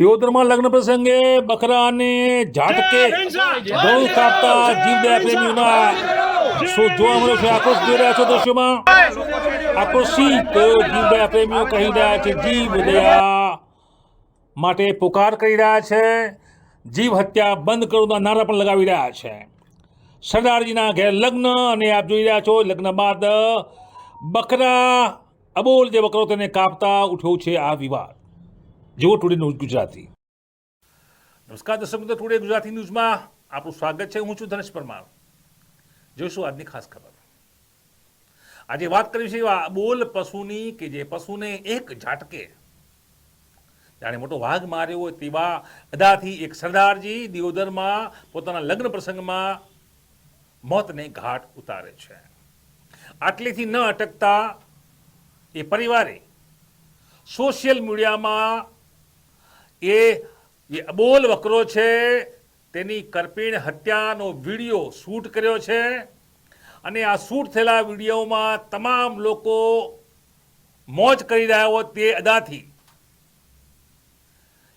તેઓદરમાં લગ્ન પ્રસંગે બકરાને ઝાટકે ગળું કાપતા જીવદયા પ્રેમીઓના શો જોવા મળ્યો છે. આક્રોશ જોઈ રહ્યા છો દ્રશ્યોમાં? તેઓ જીવદયા પ્રેમીઓ કહી રહ્યા છે જીવદયા માટે પુકાર કરી રહ્યા છે. જીવ હત્યા બંધ કરોના નારા પણ લગાવી રહ્યા છે. સરદારજીના ઘેર લગ્ન અને આપ જોઈ રહ્યા છો લગ્ન બાદ બકરા અબોલ જે બકરો તેને કાપતા ઉઠ્યો છે આ વિવાદ. જેવો ટુડે ન્યૂઝ ગુજરાતી. નમસ્કાર, દર્શક મિત્રો. ટુડે ગુજરાતી ન્યૂઝમાં આપણું સ્વાગત છે. હું છું ધનેશ પરમાર. જોઈશું આજની ખાસ ખબર. આજે વાત કરી છે બોલ પશુની કે જે પશુને એક ઝાટકે. જાણે મોટો વાઘ માર્યો હોય તેવા અદાથી એક સરદારજી દિયોદરમાં પોતાના લગ્ન પ્રસંગમાં મોતને ઘાટ ઉતારે છે. આટલેથી ન અટકતા એ પરિવારે સોશિયલ મીડિયામાં એ અબોલ વકરો છે, તેની કરપીણ હત્યાનો વીડિયો શૂટ કર્યો છે અને આ શૂટ થયેલા વિડીયોમાં તમામ લોકો મોજ કરી રહ્યા હોય તે અદાથી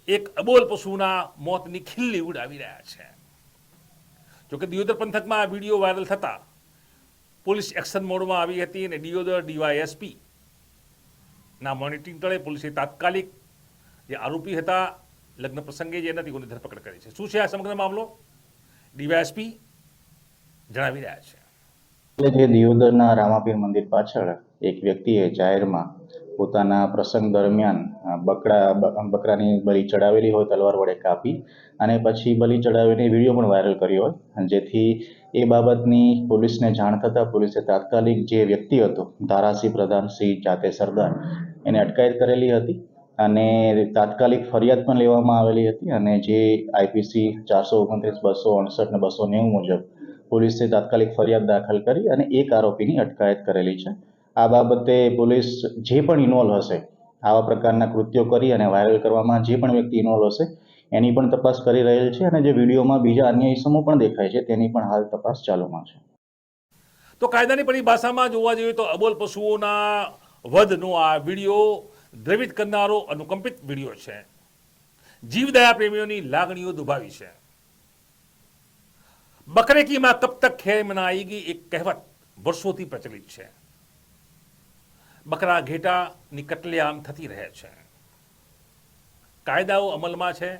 એક અબોલ પશુના મોતની ખીલ્લી ઉડાવી રહ્યા છે. જોકે દિયોદર પંથકમાં આ વીડિયો વાયરલ થતા પોલીસ એક્શન મોડમાં આવી હતી અને દિયોદર ડીવાયએસપી ના મોનિટરિંગ તળે પોલીસે તાત્કાલિક જે આરોપી હતા લગ્ન પ્રસંગે જે એના તેઓની ધરપકડ કરી છે. શું છે આ સમગ્ર મામલો? ડીવાયએસપી જણાવી રહ્યા છે. એટલે જે દિયોદરના રામાપીર મંદિર પાછળ એક વ્યક્તિએ જાહેરમાં પોતાના પ્રસંગ દરમિયાન બકરા બકરાની બલી ચડાવેલી હોય, તલવાર વડે કાપી અને પછી બલી ચડાવીને વીડિયો પણ વાયરલ કર્યો હોય. જેથી એ બાબતની પોલીસને જાણ થતાં પોલીસે તાત્કાલિક જે વ્યક્તિ હતો, ધારાસિંહ પ્રધાનસિંહ જાતે સરદાર, એને અટકાયત કરેલી હતી. અને તાત્કાલિક ફરિયાદ પણ લેવામાં આવેલી હતી અને જે આઈપીસી ચારસો ઓગણત્રીસ, બસો અડસઠ ને બસો નેવું મુજબ પોલીસે તાત્કાલિક ફરિયાદ દાખલ કરી અને એક આરોપીની અટકાયત કરેલી છે. આ બાબતે પોલીસ જે પણ ઇન્વોલ્વ હશે, આવા પ્રકારના કૃત્યો કરી અને વાયરલ કરવામાં જે પણ વ્યક્તિ ઇન્વોલ્વ હશે, એની પણ તપાસ કરી રહેલ છે અને જે વિડીયોમાં બીજા અન્ય ઇસમો પણ દેખાય છે, તેની પણ હાલ તપાસ ચાલુમાં છે. તો કાયદાની પરિભાષામાં જોવા જઈએ તો અબોલ પશુઓના વધનો આ વીડિયો દ્રવિત કરનારો અનુકંપિત વીડિયો છે. જીવદયા પ્રેમીઓની લાગણીઓ દુભાવી છે. બકરે કી માં કબ તક ખેર મનાઈગી એક કહેવત વર્ષોથી પ્રચલિત છે. બકરા ઘેટાની કટલેઆમ થતી રહે છે. કાયદાઓ અમલમાં છે.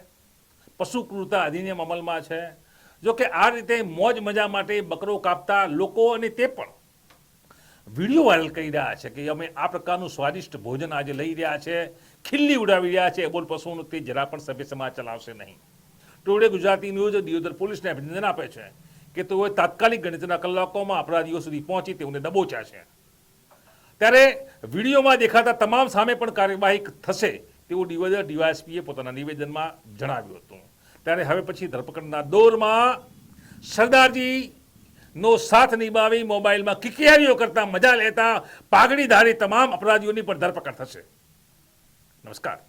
પશુ ક્રૂરતા અધિનિયમ અમલમાં છે. જો કે આ રીતે મોજ મજા માટે બકરો કાપતા લોકો અને તે પણ વીડિયો વાયરલ કરી રહ્યા છે કે અમે આ પ્રકારનું સ્વાદિષ્ટ ભોજન આજે લઈ રહ્યા છે, ખિલ્લી ઉડાવી રહ્યા છે બોલ પશુઓનું તે જરા પણ સભ્ય સમાજ ચલાવશે નહીં. ટુડે ગુજરાતી ન્યૂઝ દિયોદર પોલીસને અભિનંદન આપે છે કે તેઓએ તાત્કાલિક ગણતરીના કલાકોમાં અપરાધીઓ સુધી પહોંચી તેઓને દબોચ્યા છે. ત્યારે વિડીયોમાં દેખાતા તમામ સામે પણ કાર્યવાહી થશે તેવું ડિવાઇઝર ડીવાયએસપીએ પોતાના નિવેદનમાં જણાવ્યું હતું. ત્યારે હવે પછી ધરપકડના દોરમાં સરદારજી નો સાથ નિભાવી મોબાઈલમાં કિકિયારીઓ કરતા મજા લેતા પાઘડીધારી તમામ અપરાધીઓની પણ ધરપકડ થશે. નમસ્કાર.